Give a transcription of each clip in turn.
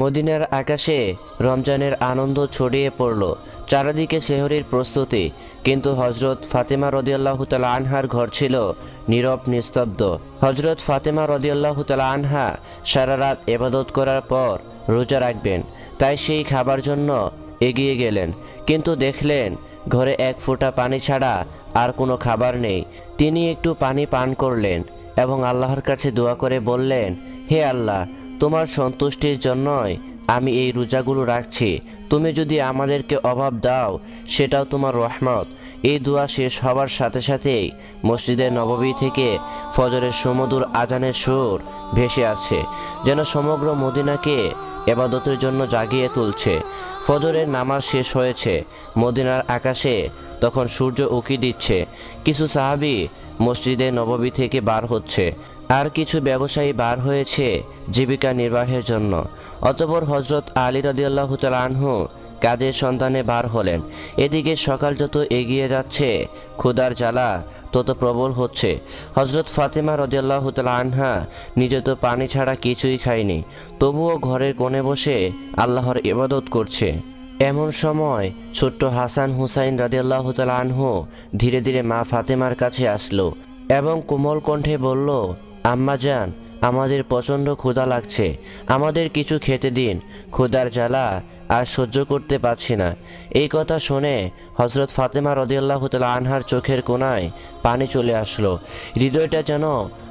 মদিনার আকাশে রমজানের আনন্দ ছড়িয়ে পড়ল। চারিদিকে সেহরির প্রস্তুতি, কিন্তু হজরত ফাতেমা রদিয়াল্লাহ তালা আনহার ঘর ছিল নীরব, নিস্তব্ধ। হজরত ফাতেমা রদিয়াল্লাহ তালা আনহা সারা রাত এবাদত করার পর রোজা রাখবেন, তাই সেই খাবার জন্য এগিয়ে গেলেন। কিন্তু দেখলেন, ঘরে এক ফোঁটা পানি ছাড়া আর কোনো খাবার নেই। তিনি একটু পানি পান করলেন এবং আল্লাহর কাছে দোয়া করে বললেন, হে আল্লাহ তোমার সন্তুষ্টির জন্যই আমি এই রোজাগুলো রাখছি। তুমি যদি আমাদেরকে অভাব দাও, সেটাও তোমার রহমত। এই দোয়া শেষ হবার সাথে সাথেই মসজিদের নববী থেকে ফজরের সমুদুর আজানের সুর ভেসে আসছে, যেন সমগ্র মদিনাকে এবাদতের জন্য জাগিয়ে তুলছে। ফজরের নামাজ শেষ হয়েছে, মদিনার আকাশে তখন সূর্য উকি দিচ্ছে। কিছু সাহাবি মসজিদে নববী থেকে বার হচ্ছে। আর কিছু ব্যবসায়ী বার হয়েছে জীবিকা নির্বাহের জন্য। অতপর হজরত আলী রদিয়াল্লাহ আনহু কাজের সন্ধানে বার হলেন। এদিকে সকাল যত এগিয়ে যাচ্ছে ক্ষুদার জ্বালা তত প্রবল হচ্ছে। হজরত ফাতেমা রদিয়াল্লাহ আনহা নিজে তো পানি ছাড়া কিছুই খায়নি, তবুও ঘরের কোণে বসে আল্লাহর ইবাদত করছে। এমন সময় ছোট্ট হাসান হুসাইন রাদিয়াল্লাহু আনহু ধীরে ধীরে মা ফাতেমার কাছে আসলো এবং কোমল কণ্ঠে বলল আম্মা যান আমাদের প্রচণ্ড ক্ষুধা লাগছে। আমাদের কিছু খেতে দিন, ক্ষুধার জ্বালা আর সহ্য করতে পারছি না। এই কথা শুনে হজরত ফাতেমা রদিয়াল্লাহু তাআলা আনহার চোখের কোণায় পানি চলে আসলো। হৃদয়টা যেন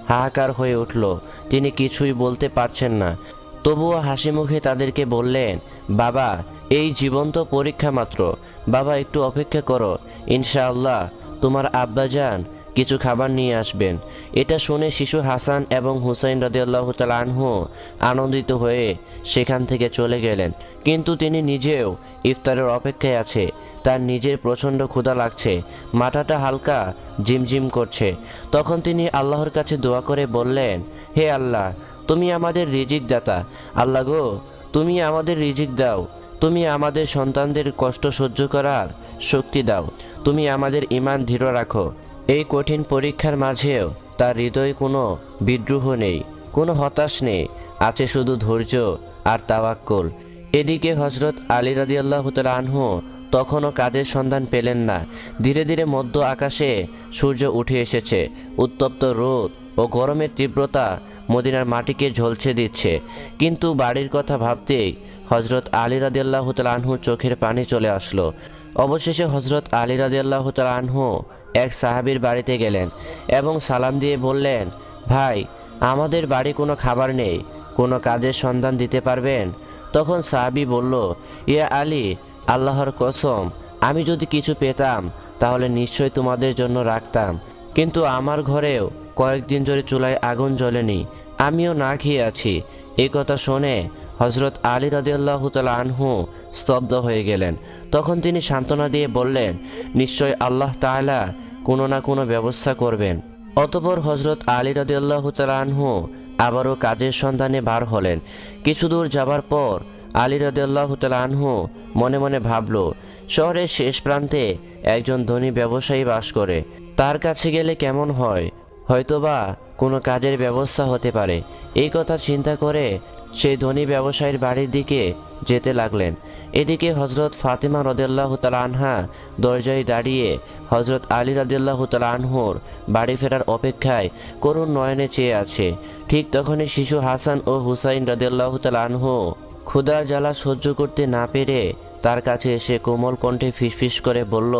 হাহাকার হয়ে উঠল। তিনি কিছুই বলতে পারছেন না। তবুও হাসি মুখে তাদেরকে বললেন, বাবা, এই জীবন্ত পরীক্ষা মাত্র। বাবা, একটু অপেক্ষা করো। ইনশাআল্লাহ, তোমার আব্বাজান কিছু খাবার নিয়ে আসবেন। এটা শুনে শিশু হাসান এবং হুসাইন রাদিয়াল্লাহু তাআলা আনহু আনন্দিত হয়ে সেখান থেকে চলে গেলেন। কিন্তু তিনি নিজেও ইফতারের অপেক্ষায় আছে। তার নিজের প্রচণ্ড ক্ষুধা লাগছে। মাথাটা হালকা ঝিমঝিম করছে। তখন তিনি আল্লাহর কাছে দোয়া করে বললেন, হে আল্লাহ, তুমি আমাদের রিজিক দাতা আল্লাহ গো, তুমি আমাদের রিজিক দাও। তুমি আমাদের সন্তানদের কষ্ট সহ্য করার শক্তি দাও। তুমি আমাদের ইমান দৃঢ় রাখো। এই কঠিন পরীক্ষার মাঝেও তার হৃদয়ে কোনো বিদ্রোহ নেই, কোনো হতাশ নেই, আছে শুধু ধৈর্য আর তাওয়াক্কুল। এদিকে হজরত আলী রাদিয়াল্লাহু তাআলা আনহু তখনও কাজের সন্ধান পেলেন না। ধীরে ধীরে মধ্য আকাশে সূর্য উঠে এসেছে, উত্তপ্ত রোদ ও গরমের তীব্রতা মদিনার মাটিকে ঝলছে দিচ্ছে। কিন্তু বাড়ির কথা ভাবতেই হজরত আলী রাদিয়াল্লাহু তাআলা আনহুর চোখের পানি চলে আসলো। অবশেষে হজরত আলী রাদিয়াল্লাহু তাআলা আনহু এক সাহাবীর বাড়িতে গেলেন এবং সালাম দিয়ে বললেন, ভাই, আমাদের বাড়ি কোনো খাবার নেই, কোনো কাজের সন্ধান দিতে পারবেন? তখন সাহাবী বলল, ইয়া আলী, আল্লাহর কসম, আমি যদি কিছু পেতাম, তাহলে নিশ্চয় তোমাদের জন্য রাখতাম। কিন্তু আমার ঘরেও কয়েকদিন ধরে চুলায় আগুন জ্বলেনি, আমিও না খেয়ে আছি। এই কথা শুনে হজরত আলী রাদিয়াল্লাহ তালা আনহু স্তব্ধ হয়ে গেলেন। তখন তিনি সান্ত্বনা দিয়ে বললেন, নিশ্চয় আল্লাহ তাআলা কোনো না কোনো ব্যবস্থা করবেন। অতপর হজরত আলী রাদিয়াল্লাহ তালা আনহু আবারও কাজের সন্ধানে বার হলেন। কিছু দূর যাবার পর আলী রাদিয়াল্লাহ তালা আনহু মনে মনে ভাবল, শহরের শেষ প্রান্তে একজন ধনী ব্যবসায়ী বাস করে, তার কাছে গেলে কেমন হয়? হয়তোবা কোনো কাজের ব্যবস্থা হতে পারে। এই কথা চিন্তা করে সেই ধনী ব্যবসায়ীর বাড়ির দিকে যেতে লাগলেন। এদিকে হজরত ফাতেমা রদেল্লাহ আনহা দরজায় দাঁড়িয়ে হজরত আলী রাদিল্লাহ আনহুর বাড়ি ফেরার অপেক্ষায় করুণ নয়নে চেয়ে আছে। ঠিক তখনই শিশু হাসান ও হুসাইন রাদিল্লাহ আনহু ক্ষুধার জ্বালা সহ্য করতে না পেরে তার কাছে এসে কোমল কণ্ঠে ফিসফিস করে বলল,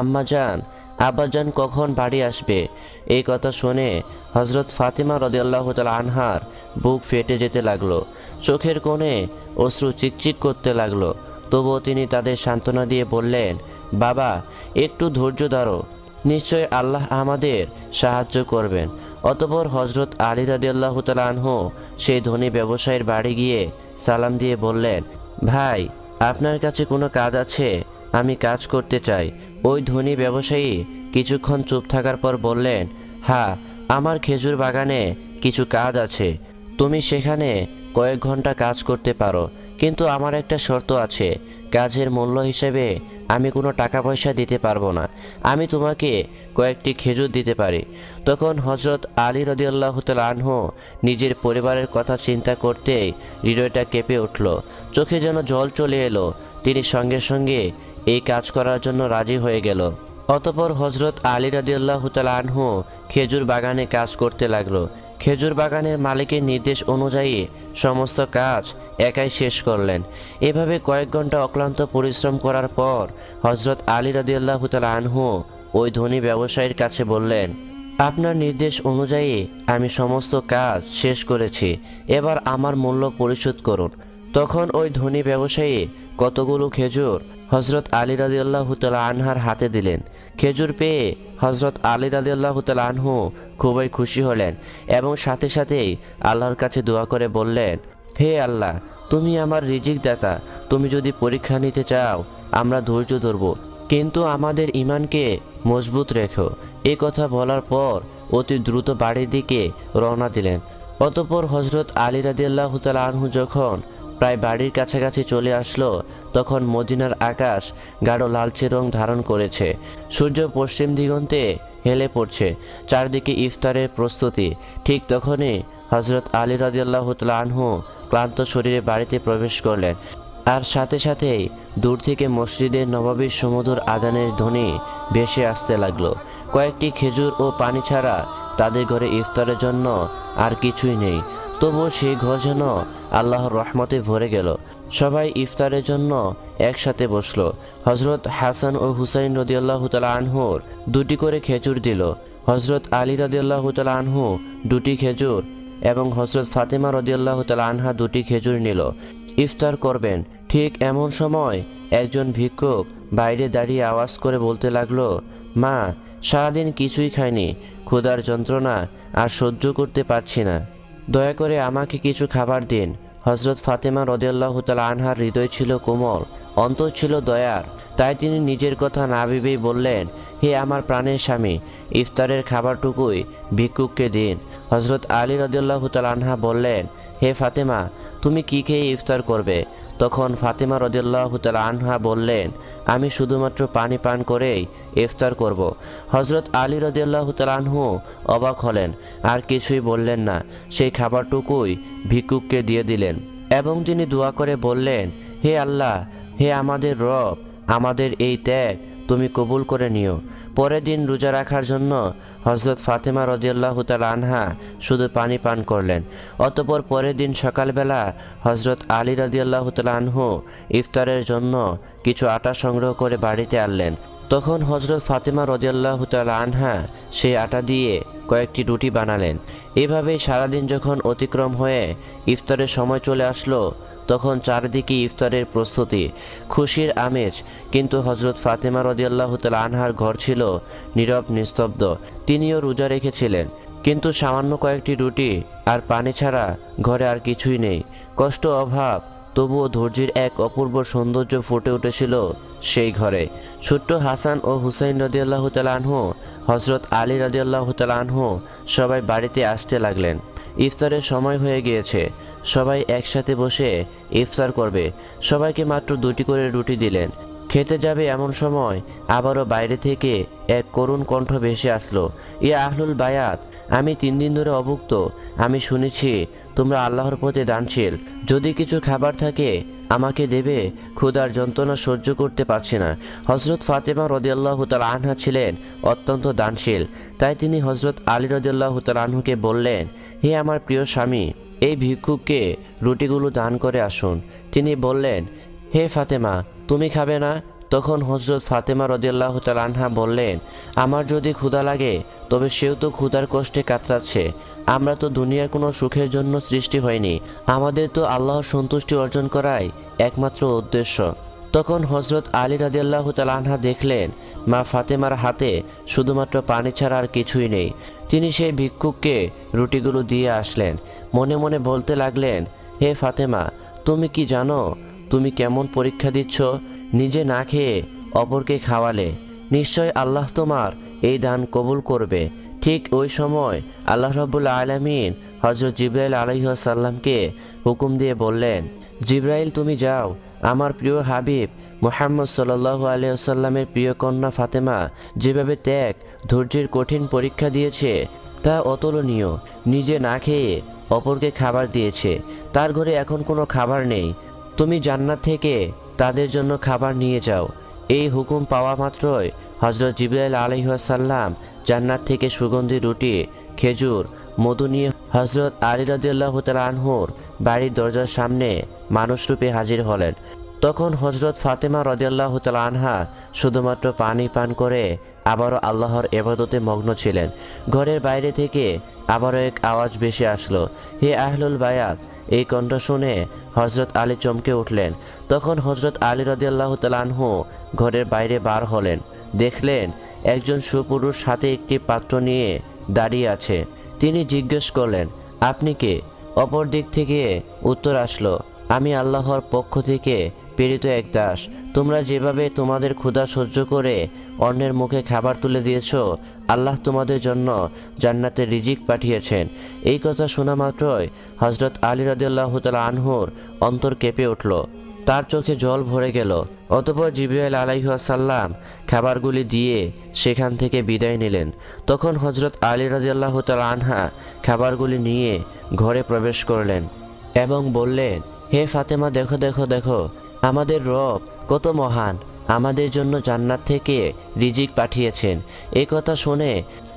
আম্মা যান আব্বাজান কখন বাড়ি আসবে? এই কথা শুনে হজরত ফাতিমা রদিয়াল্লাহ তাল আনহার বুক ফেটে যেতে লাগল। চোখের কোণে অশ্রু চিকচিক করতে লাগল। তবুও তিনি তাদের সান্ত্বনা দিয়ে বললেন, বাবা, একটু ধৈর্য ধরো। নিশ্চয় আল্লাহ আমাদের সাহায্য করবেন। অতপর হজরত আলী রাদিয়াল্লাহ আনহু সেই ধনী ব্যবসায়ীর বাড়ি গিয়ে সালাম দিয়ে বললেন, ভাই, আপনার কাছে কোনো কাজ আছে? আমি কাজ করতে চাই। ওই ধনী ব্যবসায়ী কিছুক্ষণ চুপ থাকার পর বললেন হ্যাঁ আমার খেজুর বাগানে কিছু কাজ আছে। তুমি সেখানে কয়েক ঘণ্টা কাজ করতে পারো, কিন্তু আমার একটা শর্ত আছে। কাজের মূল্য হিসেবে আমি কোনো টাকা পয়সা দিতে পারব না। আমি তোমাকে কয়েকটি খেজুর দিতে পারি। তখন হজরত আলী রদিয়াল্লাহ আনহু নিজের পরিবারের কথা চিন্তা করতেই হৃদয়টা কেঁপে উঠল। চোখে যেন জল চলে এলো। তিনি সঙ্গে সঙ্গে এই কাজ করার জন্য রাজি হয়ে গেল। অতপর হজরত আলী রাদিয়াল্লাহ আনহু খেজুর বাগানে কাজ করতে লাগল। খেজুর বাগানের মালিকের নির্দেশ অনুযায়ী সমস্ত কাজ একাই শেষ করলেন। এভাবে কয়েক ঘণ্টা অক্লান্ত পরিশ্রম করার পর হজরত আলী রাদিয়াল্লাহ আনহু ওই ধনী ব্যবসায়ীর কাছে বললেন, আপনার নির্দেশ অনুযায়ী আমি সমস্ত কাজ শেষ করেছি। এবার আমার মূল্য পরিশোধ করুন। তখন ওই ধনী ব্যবসায়ী কতগুলো খেজুর হজরত আলী রাদিয়াল্লাহ আনহার হাতে দিলেন। খেজুর পেয়ে হজরত আলী রাদিয়াল্লাহ আনহু খুবই খুশি হলেন এবং সাথে সাথেই আল্লাহর কাছে দোয়া করে বললেন, হে আল্লাহ, তুমি আমার রিজিক দাতা তুমি যদি পরীক্ষা নিতে চাও, আমরা ধৈর্য ধরব। কিন্তু আমাদের ইমানকে মজবুত রেখো। এই কথা বলার পর অতি দ্রুত বাড়ির দিকে রওনা দিলেন। অতপর হজরত আলী রাদিয়াল্লাহ আনহু যখন প্রায় বাড়ির কাছাকাছি চলে আসলো, তখন মদিনার আকাশ গাঢ় লালচে রং ধারণ করেছে। সূর্য পশ্চিম দিগন্তে হেলে পড়ছে। চারদিকে ইফতারের প্রস্তুতি। ঠিক তখনই হজরত আলী রাদিয়াল্লাহ আনহু ক্লান্ত শরীরে বাড়িতে প্রবেশ করলেন। আর সাথে সাথেই দূর থেকে মসজিদের নবাবীর সমুদর আদানের ধ্বনি ভেসে আসতে লাগল। কয়েকটি খেজুর ও পানি ছাড়া তাদের ঘরে ইফতারের জন্য আর কিছুই নেই। তবুও সেই ঘর যেন আল্লাহর রহমতে ভরে গেল। সবাই ইফতারের জন্য একসাথে বসল। হজরত হাসান ও হুসাইন রদিয়াল্লাহ তালা আনহুর দুটি করে খেজুর দিল। হজরত আলী রদিয়াল্লাহ তালা আনহু দুটি খেজুর এবং হজরত ফাতেমা রদিয়াল্লাহ তালা আনহা দুটি খেজুর নিল। ইফতার করবেন। ঠিক এমন সময় একজন ভিক্ষুক বাইরে দাঁড়িয়ে আওয়াজ করে বলতে লাগল, মা, সারাদিন কিছুই খাইনি। ক্ষুধার যন্ত্রণা আর সহ্য করতে পারছি না। দয়া করে আমাকে কিছু খাবার দিন। হজরত ফাতেমা রদিয়াল্লাহ তাল আনহার হৃদয় ছিল কোমল, অন্তর ছিল দয়ার। তাই তিনি নিজের কথা না ভেবেই বললেন, হে আমার প্রাণের স্বামী, ইফতারের খাবারটুকুই ভিক্ষুককে দিন। হজরত আলী রদিয়াল্লাহ তাল আনহা বললেন, হে ফাতেমা, তুমি কি খেয়ে ইফতার করবে? তখন ফাতেমা রদুল্লাহ তালা আনহা বললেন, আমি শুধুমাত্র পানি পান করেই ইফতার করব। হজরত আলী রদিয়াল্লাহ আনহু অবাক হলেন, আর কিছুই বললেন না সেই খাবারটুকুই ভিক্ষুককে দিয়ে দিলেন এবং তিনি দোয়া করে বললেন, হে আল্লাহ, হে আমাদের রব, আমাদের এই ত্যাগ তুমি কবুল করে নিও। পরের দিন রোজা রাখার জন্য হজরত ফাতেমা রদিয়াল্লাহ তাল আনহা শুধু পানি পান করলেন। অতপর পরের দিন সকালবেলা হজরত আলী রদিয়াল্লাহ তাল আনহু ইফতারের জন্য কিছু আটা সংগ্রহ করে বাড়িতে আনলেন। তখন হজরত ফাতেমা রদিয়াল্লাহ তাল আনহা সেই আটা দিয়ে কয়েকটি রুটি বানালেন। এভাবেই সারাদিন যখন অতিক্রম হয়ে ইফতারের সময় চলে আসলো তখন চারিদিকে ইফতারের প্রস্তুতি, খুশির আমেজ। কিন্তু হজরত ফাতেমা রদিয়াল্লাহ তাল আনহার ঘর ছিল নীরব, নিস্তব্ধ। তিনিও রোজা রেখেছিলেন। কিন্তু সামান্য কয়েকটি রুটি আর পানি ছাড়া ঘরে আর কিছুই নেই। কষ্ট, অভাব, তবুও ধৈর্যের এক অপূর্ব সৌন্দর্য ফুটে উঠেছিল সেই ঘরে। ছোট্ট হাসান ও হুসাইন রদিয়াল্লাহ আনহু হজরত আলী রদিয়াল্লাহ আনহু সবাই বাড়িতে আসতে লাগলেন। ইফতারের সময় হয়ে গিয়েছে। সবাই একসাথে বসে ইফতার করবে। সবাইকে মাত্র দুটি করে রুটি দিলেন। খেতে যাবে এমন সময় আবারও বাইরে থেকে এক করুণ কণ্ঠ ভেসে আসলো, ইয়া আহলুল বায়াত, আমি তিন দিন ধরে অভুক্ত। আমি শুনেছি তোমরা আল্লাহর প্রতি দানশীল। যদি কিছু খাবার থাকে, আমাকে দেবে। ক্ষুধার যন্ত্রণা সহ্য করতে পারছি না। হজরত ফাতেমা রদিয়াল্লাহ তাল আনহা ছিলেন অত্যন্ত দানশীল। তাই তিনি হজরত আলী রদিয়াল্লাহ তাল আনহুকে বললেন, হে আমার প্রিয় স্বামী এই ভিক্ষুককে রুটিগুলো দান করে আসুন। তিনি বললেন, হে ফাতেমা, তুমি খাবে না? তখন হজরত ফাতেমা রদিয়াল্লাহ তাল আনহা বললেন, আমার যদি ক্ষুধা লাগে, তবে সেও তো ক্ষুধার কষ্টে কাতরাচ্ছে। আমরা তো দুনিয়ার কোনো সুখের জন্য সৃষ্টি হয়নি আমাদের তো আল্লাহর সন্তুষ্টি অর্জন করাই একমাত্র উদ্দেশ্য। তখন হজরত আলী রাদিয়াল্লাহ তাল আনহা দেখলেন, মা ফাতেমার হাতে শুধুমাত্র পানি ছাড়া আর কিছুই নেই। তিনি সেই ভিক্ষুককে রুটিগুলো দিয়ে আসলেন। মনে মনে বলতে লাগলেন, হে ফাতেমা, তুমি কি জানো, তুমি কেমন পরীক্ষা দিচ্ছ? নিজে না খেয়ে অপরকে খাওয়ালে। নিশ্চয় আল্লাহ তোমার এই দান কবুল করবে। ঠিক ওই সময় আল্লাহ রবুল্লা আলমিন হজরত জিব্রাইল আলহিহাসাল্লামকে হুকুম দিয়ে বললেন, জিব্রাইল, তুমি যাও। আমার প্রিয় হাবিব মোহাম্মদ সাল্লাহ আলিয়াল্লামের প্রিয় কন্যা ফাতেমা যেভাবে ত্যাগ, ধৈর্যের কঠিন পরীক্ষা দিয়েছে, তা অতুলনীয়। নিজে না খেয়ে অপরকে খাবার দিয়েছে। তার ঘরে এখন কোনো খাবার নেই। তুমি জান্নাত থেকে তাদের জন্য খাবার নিয়ে যাও। এই হুকুম পাওয়া মাত্রই হজরত জিব্রাইল আলহিহাসাল্লাম জান্নাত থেকে সুগন্ধি, রুটি, খেজুর মধু নিয়ে হজরত আলী রাজিয়াল্লাহ আনহুর বাড়ির দরজার সামনে মানুষরূপে হাজির হলেন। তখন হজরত ফাতেমা রদিয়াল্লাহ আনহা শুধুমাত্র পানি পান করে আবারও আল্লাহর এবাদতে মগ্ন ছিলেন। ঘরের বাইরে থেকে আবারও এক আওয়াজ বেশি আসলো। হে আহলুল বায়াত, এই কণ্ঠ শুনে হজরত আলী চমকে উঠলেন। তখন হজরত আলী রদিয়াল্লাহ আনহু ঘরের বাইরে বার হলেন। দেখলেন একজন সুপুরুষ হাতে একটি পাত্র নিয়ে দাঁড়িয়ে আছে। তিনি জিজ্ঞেস করলেন, আপনি কে? অপর দিক থেকে উত্তর আসলো, আমি আল্লাহর পক্ষ থেকে প্রেরিত এক দাস। তোমরা যেভাবে তোমাদের ক্ষুধা সহ্য করে অন্যের মুখে খাবার তুলে দিয়েছ, আল্লাহ তোমাদের জন্য জান্নাতে রিজিক পাঠিয়েছেন। এই কথা শোনা মাত্রই হজরত আলী রাদিয়াল্লাহু তাআলা আনহুর অন্তর কেঁপে উঠল। তার চোখে জল ভরে গেল। অতপর জিব্রাইল আলাইহাসাল্লাম খাবারগুলি দিয়ে সেখান থেকে বিদায় নিলেন। তখন হজরত আলী রাজিয়াল্লাহ তাল আনহা খাবারগুলি নিয়ে ঘরে প্রবেশ করলেন এবং বললেন, হে ফাতেমা, দেখো দেখো দেখো, আমাদের রব কত মহান। আমাদের জন্য জান্নাত থেকে রিজিক পাঠিয়েছেন। এই কথা শুনে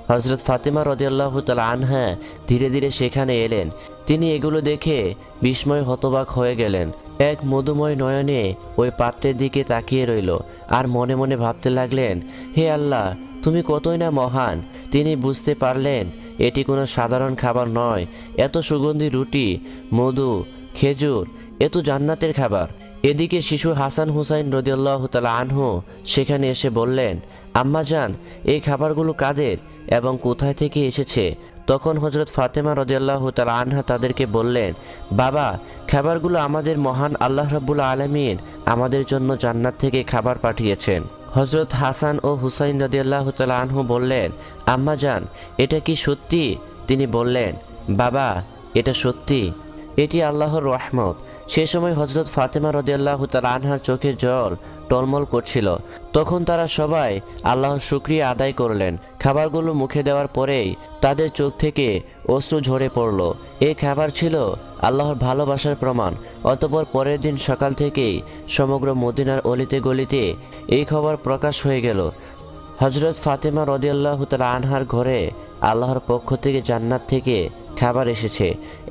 হজরত ফাতেমা রদিয়াল্লাহ তাল আনহা ধীরে ধীরে সেখানে এলেন। তিনি এগুলো দেখে বিস্ময় হতবাক হয়ে গেলেন। এক মধুময় নয়নে ওই পাত্রের দিকে তাকিয়ে রইল আর মনে মনে ভাবতে লাগলেন, হে আল্লাহ, তুমি কতই না মহান। তিনি বুঝতে পারলেন এটি কোনো সাধারণ খাবার নয়। এত সুগন্ধি রুটি, মধু, খেজুর, এ তো জান্নাতের খাবার। এদিকে শিশু হাসান হুসাইন রদিয়াল্লাহ তালা আনহু সেখানে এসে বললেন আম্মা যান এই খাবারগুলো কাদের এবং কোথায় থেকে এসেছে? তখন হজরত ফাতেমা রদিয়াল্লাহ তালা আনহা তাদেরকে বললেন, বাবা, খাবারগুলো আমাদের মহান আল্লাহ রাব্বুল আলমিন আমাদের জন্য জান্নাত থেকে খাবার পাঠিয়েছেন। হজরত হাসান ও হুসাইন রদিয়াল্লাহ তালা আনহু বললেন, আম্মা যান এটা কি সত্যি? তিনি বললেন, বাবা, এটা সত্যি। এটি আল্লাহর রহমত। সে সময় হজরত ফাতেমা রদিয়াল্লাহ তাল আনহার চোখে জল টলমল করছিল। তখন তারা সবাই আল্লাহর শুক্রিয়া আদায় করলেন। খাবারগুলো মুখে দেওয়ার পরেই তাদের চোখ থেকে অশ্রু ঝরে পড়ল। এই খাবার ছিল আল্লাহর ভালোবাসার প্রমাণ। অতপর পরের দিন সকাল থেকেই সমগ্র মদিনার অলিতে গলিতে এই খবর প্রকাশ হয়ে গেল। হজরত ফাতেমা রদিয়াল্লাহ তালা আনহার ঘরে আল্লাহর পক্ষ থেকে জান্নাত থেকে খাবার এসেছে।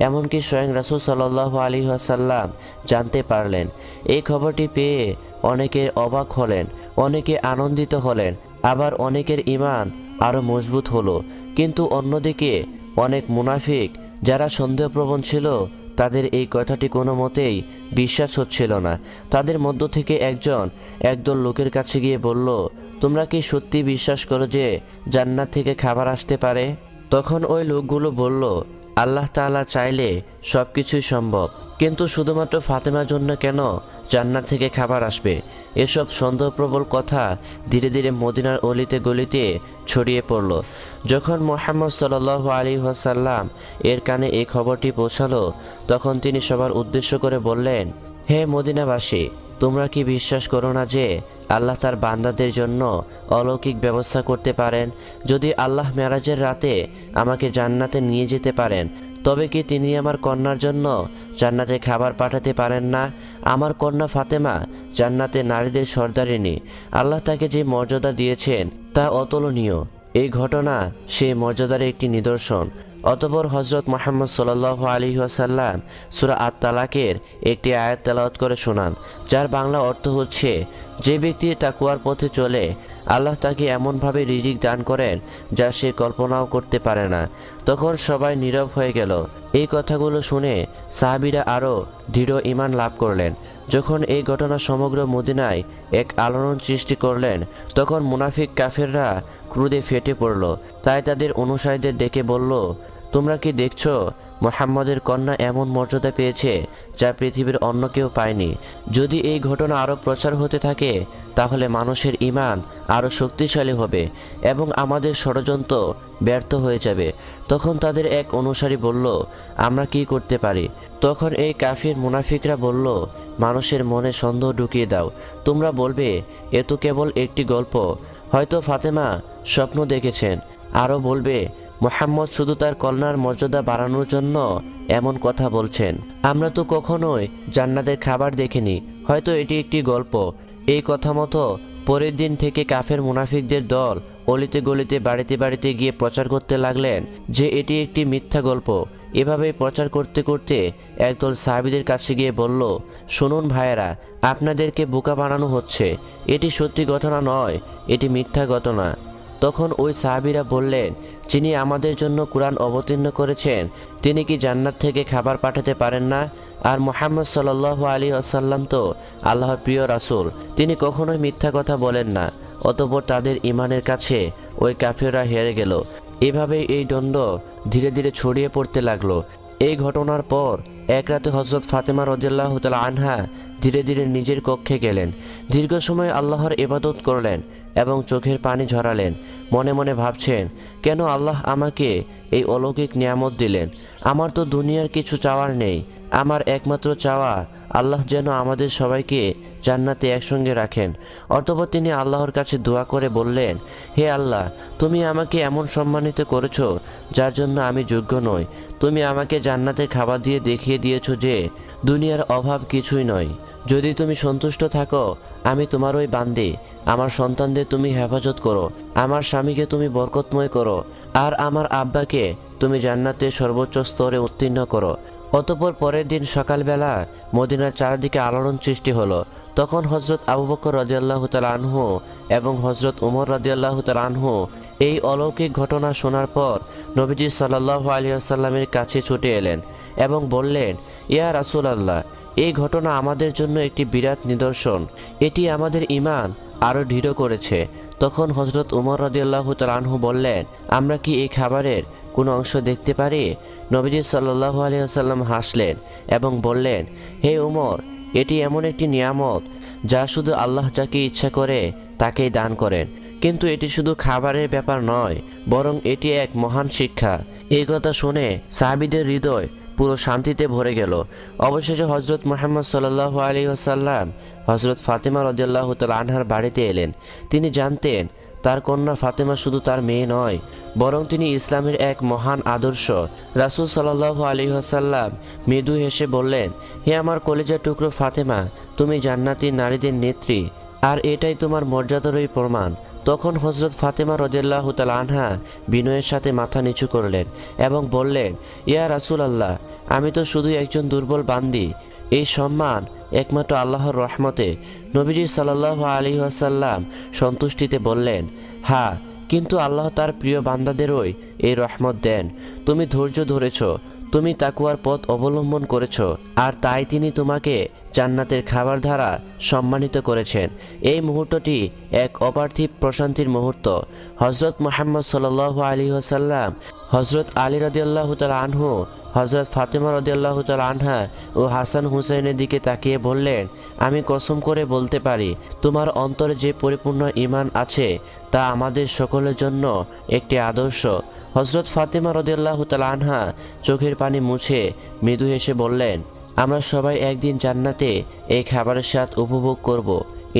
এমনকি স্বয়ং রাসুল সাল্লাহ আলী আসাল্লাম জানতে পারলেন। এই খবরটি পেয়ে অনেকে অবাক হলেন, অনেকে আনন্দিত হলেন, আবার অনেকের ইমান আরও মজবুত হলো। কিন্তু অন্যদিকে অনেক মুনাফিক যারা সন্দেহপ্রবণ ছিল, তাদের এই কথাটি কোনো মতেই বিশ্বাস হচ্ছিল না। তাদের মধ্য থেকে একজন একদল লোকের কাছে গিয়ে বলল, তোমরা কি সত্যি বিশ্বাস করো যে জান্নাত থেকে খাবার আসতে পারে? তখন ওই লোকগুলো বলল, আল্লাহ তাআলা চাইলে সব কিছুই সম্ভব। কিন্তু শুধুমাত্র ফাতেমার জন্য কেন জান্নাত থেকে খাবার আসবে। এসব সন্দেহপ্রবল কথা ধীরে ধীরে মদিনার অলিতে গলিতে ছড়িয়ে পড়ল। যখন মোহাম্মদ সাল আলী ওয়াসাল্লাম এর কানে এই খবরটি পৌঁছালো, তখন তিনি সবার উদ্দেশ্য করে বললেন, হে মদিনাবাসী, তোমরা কি বিশ্বাস করো না যে আল্লাহ তার বান্দাদের জন্য অলৌকিক ব্যবস্থা করতে পারেন? যদি আল্লাহ মেরাজের রাতে আমাকে জান্নাতে নিয়ে যেতে পারেন তবে কি তিনি আমার কন্যার জন্য জান্নাতে খাবার পাঠাতে পারেন না? আমার কন্যা ফাতেমা জান্নাতে নারীদের সর্দারিনী আল্লাহ তাকে যে মর্যাদা দিয়েছেন তা অতুলনীয়। এই ঘটনা সে মর্যাদার একটি নিদর্শন। অতপর হজরত মোহাম্মদ সাল্লাহ আলী ওয়াসাল্লাম সুরা আত তালাকের একটি আয়াত তেলাওয়াত করে শোনান, যার বাংলা অর্থ হচ্ছে, যে ব্যক্তি তাকুয়ার পথে চলে, আল্লাহ তাকে এমনভাবে রিজিক দান করেন যা সে কল্পনাও করতে পারে না। তখন সবাই নীরব হয়ে গেল। এই কথাগুলো শুনে সাহাবিরা আরও দৃঢ় ইমান লাভ করলেন। যখন এই ঘটনা সমগ্র মদিনায় এক আলোড়ন সৃষ্টি করলেন, তখন মুনাফিক কাফেররা ক্রুদে ফেটে পড়ল। তাই তাদের অনুসারীদের ডেকে বলল, তোমরা কি দেখছ মোহাম্মদের কন্যা এমন মর্যাদা পেয়েছে, যা পৃথিবীর অন্য কেউ পায়নি। যদি এই ঘটনা আরও প্রচার হতে থাকে, তাহলে মানুষের ইমান আরও শক্তিশালী হবে এবং আমাদের ষড়যন্ত্র ব্যর্থ হয়ে যাবে। তখন তাদের এক অনুসারী বলল, আমরা কি করতে পারি? তখন এই কাফির মুনাফিকরা বলল, মানুষের মনে সন্দেহ ঢুকিয়ে দাও। তোমরা বলবে, এ তো কেবল একটি গল্প। হয়তো ফাতেমা স্বপ্ন দেখেছেন আরও বলবে মোহাম্মদ শুধু তার কন্যার মর্যাদা বাড়ানোর জন্য এমন কথা বলছেন। আমরা তো কখনোই জান্নাতের খাবার দেখিনি, হয়তো এটি একটি গল্প। এই কথা মতো পরের দিন থেকে কাফের মুনাফিকদের দল অলিতে গলিতে, বাড়িতে বাড়িতে গিয়ে প্রচার করতে লাগলেন যে এটি একটি মিথ্যা গল্প। এভাবেই প্রচার করতে করতে একদল সাহাবিদের কাছে গিয়ে বলল, শুনুন ভাইয়েরা, আপনাদেরকে বোকা বানানো হচ্ছে। এটি সত্যি ঘটনা নয়, এটি মিথ্যা ঘটনা। তখন ওই সাহাবিরা বললেন, যিনি আমাদের জন্য কোরআন অবতীর্ণ করেছেন, তিনি কি জান্নাত থেকে খাবার পাঠাতে পারেন না? আর মোহাম্মদ সাল আলী আসাল্লাম তো আল্লাহর প্রিয় রাসুল, তিনি কখনোই মিথ্যা কথা বলেন না। অতপর তাদের ইমানের কাছে ওই কাফিররা হেরে গেল। এভাবে এই দ্বন্দ্ব ধীরে ধীরে ছড়িয়ে পড়তে লাগল। এই ঘটনার পর এক রাতে হজরত ফাতেমা রদিয়াল্লাহ তালা আনহা ধীরে ধীরে নিজের কক্ষে গেলেন। দীর্ঘ সময় আল্লাহর ইবাদত করলেন এবং চোখের পানি ঝরালেন। মনে মনে ভাবছেন, কেন আল্লাহ আমাকে এই অলৌকিক নিয়ামত দিলেন? আমার তো দুনিয়ার কিছু চাওয়ার নেই। আমার একমাত্র চাওয়া, আল্লাহ যেন আমাদের সবাইকে জান্নাতে একসঙ্গে রাখেন। অতপর তিনি আল্লাহর কাছে দোয়া করে বললেন, হে আল্লাহ, তুমি আমাকে এমন সম্মানিত করেছ, যার জন্য আমি যোগ্য নই। তুমি আমাকে জান্নাতের খাবার দিয়ে দেখিয়ে দিয়েছ যে, দুনিয়ার অভাব কিছুই নয়। যদি তুমি সন্তুষ্ট থাকো, আমি তোমার ওই বান্দি। আমার সন্তানদের তুমি হেফাজত করো। আমার স্বামীকে তুমি বরকতময় করো। আর আমার আব্বাকে তুমি জান্নাতের সর্বোচ্চ স্তরে উত্তীর্ণ করো। অতপর পরের দিন সকালবেলা মদিনার চারদিকে আলোড়ন সৃষ্টি হলো। তখন হজরত আবু বকর রাজিয়াল্লাহ তাল আনহু এবং হজরত উমর রাজিয়াল্লাহ তাল আনহু এই অলৌকিক ঘটনা শোনার পর নবীজি সাল্লাহ আলিয়াল্লামের কাছে ছুটে এলেন এবং বললেন, ইয়া রাসুল আল্লাহ এই ঘটনা আমাদের জন্য একটি বিরাট নিদর্শন। এটি আমাদের ইমান আরও দৃঢ় করেছে। তখন হজরত উমর রদিয়াল্লাহ আনহু বললেন, আমরা কি এই খাবারের কোনো অংশ দেখতে পারি? নবীজি সাল্লাহ আলিয়াল্লাম হাসলেন এবং বললেন, হে উমর, এটি এমন একটি নিয়ামত যা শুধু আল্লাহ যাকে ইচ্ছা করে তাকেই দান করেন। কিন্তু এটি শুধু খাবারের ব্যাপার নয়, বরং এটি এক মহান শিক্ষা। এই কথা শুনে সাহাবিদের হৃদয় পুরো শান্তিতে ভরে গেল। অবশেষে হজরত মোহাম্মদ সাল্লাহ আলী আসাল্লাম হজরত ফাতেমা রদিয়াল্লাহ তাল আনহার বাড়িতে এলেন। তিনি জানতেন তার কন্যা ফাতেমা শুধু তার মেয়ে নয়, বরং তিনি ইসলামের এক মহান আদর্শ। রাসুল সাল্লাহ আলী আসাল্লাম মৃদু হেসে বললেন, হে আমার কলেজার টুকরো ফাতেমা, তুমি জান্নাতি নারীদের নেত্রী, আর এটাই তোমার মর্যাদারই প্রমাণ। তখন হজরত ফাতেমা রদিয়াল্লাহ তাল আনহা বিনয়ের সাথে মাথা নিচু করলেন এবং বললেন, ইয়া রাসুল আল্লাহ, আমি তো শুধু একজন দুর্বল বান্দি এই সম্মান একমাত্র আল্লাহর রহমতে নবীজি সাল্লাহ আলী আসাল্লাম সন্তুষ্টিতে বললেন হ্যাঁ কিন্তু আল্লাহ তার প্রিয় বান্দাদেরই এই রহমত দেন। তুমি ধৈর্য ধরেছ, তুমি তাকুয়ার পথ অবলম্বন করেছ, আর তাই তিনি তোমাকে জান্নাতের খাবার দ্বারা সম্মানিত করেছেন। এই মুহূর্তটি এক অপার্থিব প্রশান্তির মুহূর্ত। হজরত মোহাম্মদ সাল আলী আসাল্লাম হজরত আলী রদিয়াল্লাহ তাল আনহু হজরত ফাতেমা রদিয়াল্লাহ তাল আনহা ও হাসান হুসাইনের দিকে তাকিয়ে বললেন, আমি কসম করে বলতে পারি, তোমার অন্তরে যে পরিপূর্ণ ইমান আছে, তা আমাদের সকলের জন্য একটি আদর্শ। হজরত ফাতেমা রদিয়াল্লাহ তাল আনহা চোখের পানি মুছে মৃদু হেসে বললেন, আমরা সবাই একদিন জান্নাতে এই খাবারের স্বাদ উপভোগ করব,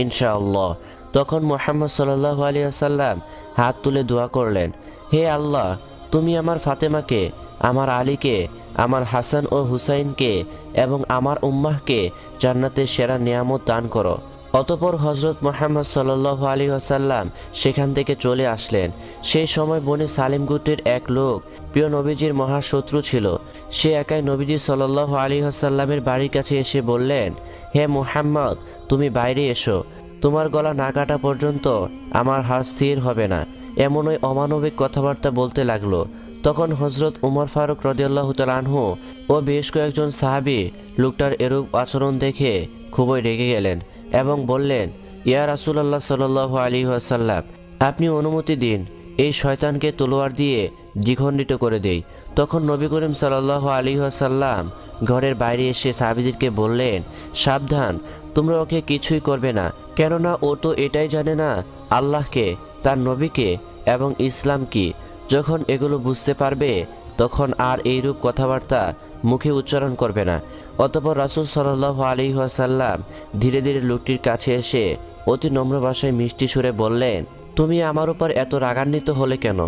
ইনশাআল্লাহ। তখন মোহাম্মদ সাল্লাহ আলী আসাল্লাম হাত তুলে দোয়া করলেন, হে আল্লাহ, তুমি আমার ফাতেমাকে, আমার আলীকে আমার হাসান ও হুসাইনকে এবং আমার উম্মাহকে জান্নাতের সেরা নিয়ামত দান করো। অতপর হজরত মোহাম্মদ সাল্লাহ আলী আসাল্লাম সেখান থেকে চলে আসলেন। সেই সময় বনে সালিম গুটের এক লোক প্রিয় নবীজির মহাশত্রু ছিল। সে একাই নবীজি সাল্লাহ আলী আসাল্লামের বাড়ির কাছে এসে বললেন, হে মোহাম্মদ, তুমি বাইরে এসো। তোমার গলা না কাটা পর্যন্ত আমার হাত স্থির হবে না। এমন ওই অমানবিক কথাবার্তা বলতে লাগল। তখন হজরত উমর ফারুক রদিয়াল্লাহ আনহু ও বেশ কয়েকজন সাহাবি লোকটার এরূপ আচরণ দেখে খুবই রেগে গেলেন এবং বললেন, ইয়া রাসুলাল্লাহ সাল আলী আসাল্লাম আপনি অনুমতি দিন, এই শয়তানকে তলোয়ার দিয়ে দ্বিখণ্ডিত করে দেই। তখন নবী করিম সাল্লাহ আলী আসাল্লাম ঘরের বাইরে এসে সাহাবিদেরকে বললেন, সাবধান, তোমরা ওকে কিছুই করবে না, কেননা ও তো এটাই জানে না আল্লাহকে, তার নবীকে এবং ইসলাম কি যখন এগুলো বুঝতে পারবে, তখন আর এইরূপ কথাবার্তা মুখে উচ্চারণ করবে না। অতপর রাসুল সাল্লাহ আলী ওয়াসাল্লাম ধীরে ধীরে লোকটির কাছে এসে অতি নম্র ভাষায় মিষ্টি সুরে বললেন, তুমি আমার উপর এত রাগান্বিত হলে কেন?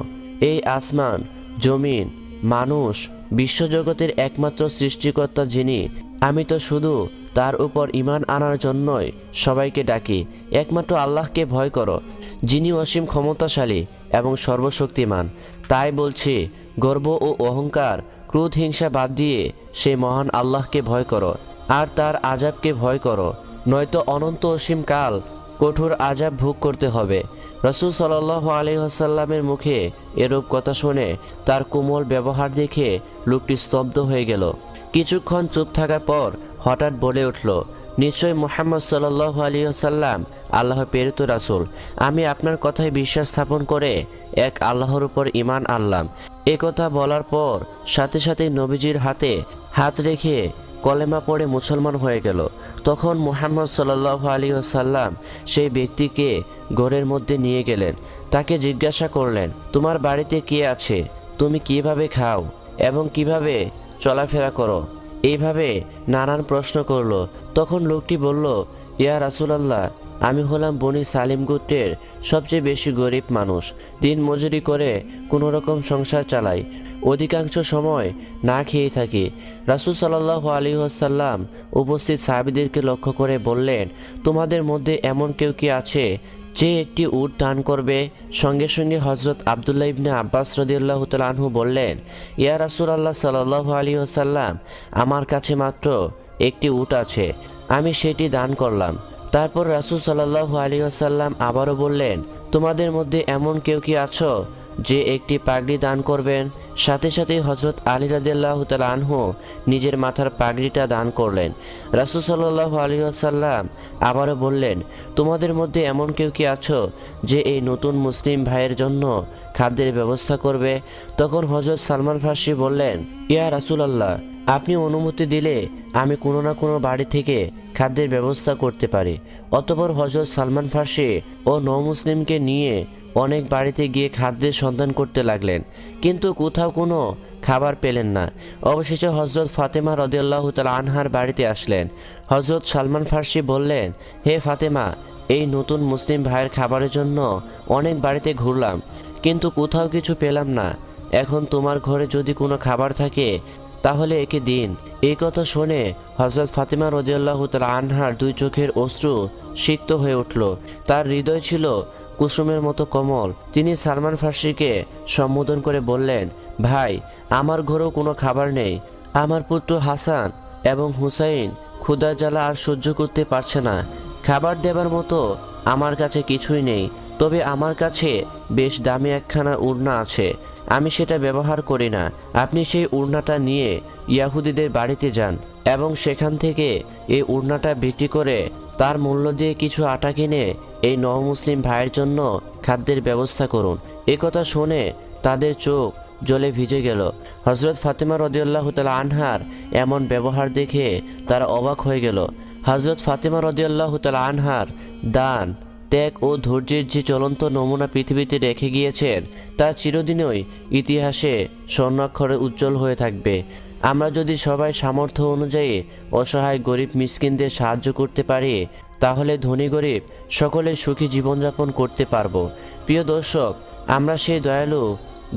এই আসমান, জমিন, মানুষ, বিশ্বজগতের একমাত্র সৃষ্টিকর্তা যিনি, আমি তো শুধু তার উপর ইমান আনার জন্যই সবাইকে ডাকি। একমাত্র আল্লাহকে ভয় করো, যিনি অসীম ক্ষমতাশালী এবং সর্বশক্তিমান। তাই বলছি, গর্ব ও অহংকার, ক্রোধ, হিংসা বাদ দিয়ে সেই মহান আল্লাহকে ভয় করো, আর তার আজাবকে ভয় করো, নয়তো অনন্ত অসীম কাল কঠোর আজাব ভোগ করতে হবে। রসুল সাল্লাহ আলী আসাল্লামের মুখে এরূপ কথা শুনে তার কোমল ব্যবহার দেখে লোকটি স্তব্ধ হয়ে গেল। কিছুক্ষণ চুপ থাকার পর হঠাৎ বলে উঠল নিশ্চয় মোহাম্মদ সাল্লাহ আলী সাল্লাম আল্লাহর প্রেরিত রাসুল। আমি আপনার কথায় বিশ্বাস স্থাপন করে এক আল্লাহর উপর ইমান আনলাম। এ কথা বলার পর সাথে সাথে নবীজির হাতে হাত রেখে কলেমা পড়ে মুসলমান হয়ে গেল। তখন মোহাম্মদ সাল্লাহ আলী সাল্লাম সেই ব্যক্তিকে ঘরের মধ্যে নিয়ে গেলেন। তাকে জিজ্ঞাসা করলেন, তোমার বাড়িতে কে আছে? তুমি কীভাবে খাও? এবং কীভাবে চলাফেরা করো? এইভাবে নানান প্রশ্ন করল। তখন লোকটি বলল, ইয়া রাসুলাল্লাহ, আমি হলাম বনি সালিম গোত্রের সবচেয়ে বেশি গরিব মানুষ। দিন মজুরি করে কোনো রকম সংসার চালাই। অধিকাংশ সময় না খেয়ে থাকি। রাসুল সাল্লাহ আলী আসাল্লাম উপস্থিত সাহাবিদেরকে লক্ষ্য করে বললেন, তোমাদের মধ্যে এমন কেউ কি আছে যে একটি উট দান করবে, সঙ্গে সঙ্গে হজরত আবদুল্লাহ ইবনে আব্বাস রদিয়াল্লাহ তালাহু বললেন, ইয়া রাসুল আল্লাহ সাল্লাহ আলী ওসাল্লাম আমার কাছে মাত্র একটি উট আছে, আমি সেটি দান করলাম। তারপর রাসুল সাল্লাহ আলী আসাল্লাম আবারও বললেন, তোমাদের মধ্যে এমন কেউ কি আছো? যে একটি পাগড়ি দান করবেন, সাথে সাথে হজরত আলী তাল আনহু নিজের মাথার পাগড়িটা দান করলেন। রাসুল সাল্লাহ আলী আসাল্লাম আবারও বললেন, তোমাদের মধ্যে এমন কেউ কি আছো যে এই নতুন মুসলিম ভাইয়ের জন্য খাদ্যের ব্যবস্থা করবে? তখন হজরত সালমান ফার্সি বললেন, ইয়া রাসুল আল্লাহ আপনি অনুমতি দিলে আমি কোনো না কোনো বাড়ি থেকে খাদ্যের ব্যবস্থা করতে পারি। অতপর হজরত সালমান ফার্সি ও নৌ মুসলিমকে নিয়ে অনেক বাড়িতে গিয়ে খাদ্যের সন্ধান করতে লাগলেন, কিন্তু কোথাও কোনো খাবার পেলেন না। অবশেষে হজরত ফাতেমা রদিয়াল্লাহ তাল আনহার বাড়িতে আসলেন। হজরত সালমান ফার্সি বললেন, হে ফাতেমা, এই নতুন মুসলিম ভাইয়ের খাবারের জন্য অনেক বাড়িতে ঘুরলাম, কিন্তু কোথাও কিছু পেলাম না। এখন তোমার ঘরে যদি কোনো খাবার থাকে, তাহলে একে দিন। এই কথা শুনে হজরত ফাতিমা রদিয়াল্লাহ তাল আনহার দুই চোখের অশ্রু সিক্ত হয়ে উঠল। তার হৃদয় ছিল কুসুমের মতো কোমল, তিনি সালমান ফার্সিকে সম্বোধন করে বললেন, ভাই, আমার ঘরেও কোনো খাবার নেই। আমার পুত্র হাসান এবং হুসাইন ক্ষুদা জ্বালা আর সহ্য করতে পারছে না। খাবার দেবার মতো আমার কাছে কিছুই নেই। তবে আমার কাছে বেশ দামি একখানা উড়না আছে। আমি সেটা ব্যবহার করি না। আপনি সেই উড়নাটা নিয়ে ইয়াহুদিদের বাড়িতে যান এবং সেখান থেকে এই উড়নাটা বিক্রি করে তার মূল্য দিয়ে কিছু আটা কিনে এই নবমুসলিম ভাইয়ের জন্য খাদ্যের ব্যবস্থা করুন। এ কথা শুনে তাদের চোখ জলে ভিজে গেল। হজরত ফাতেমা রদিয়াল্লাহ তালা আনহার এমন ব্যবহার দেখে তারা অবাক হয়ে গেল। হজরত ফাতেমা রদিয়াল্লাহ তালা আনহার দান, ত্যাগ ও ধৈর্যের যে চলন্ত নমুনা পৃথিবীতে রেখে গিয়েছেন, তা চিরদিনই ইতিহাসে স্বর্ণাক্ষরে উজ্জ্বল হয়ে থাকবে। আমরা যদি সবাই সামর্থ্য অনুযায়ী অসহায় গরিব মিসকিনদের সাহায্য করতে পারি, তাহলে ধনী গরিব সকলে সুখী জীবনযাপন করতে পারব। প্রিয় দর্শক, আমরা সেই দয়ালু,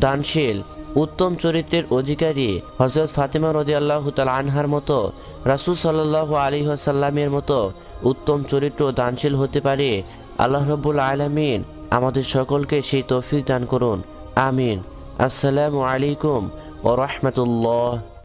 দানশীল, উত্তম চরিত্রের অধিকারী হজরত ফাতেমা রদি আল্লাহ তাল আনহার মতো রাসুল সাল্লাহ আলী সাল্লামের মতো উত্তম চরিত্র দানশীল হতে পারে, আল্লাহ রব্বুল আলমিন আমাদের সকলকে সেই তৌফিক দান করুন। আমিন। আসসালামু আলাইকুম ও রহমতুল্লাহ।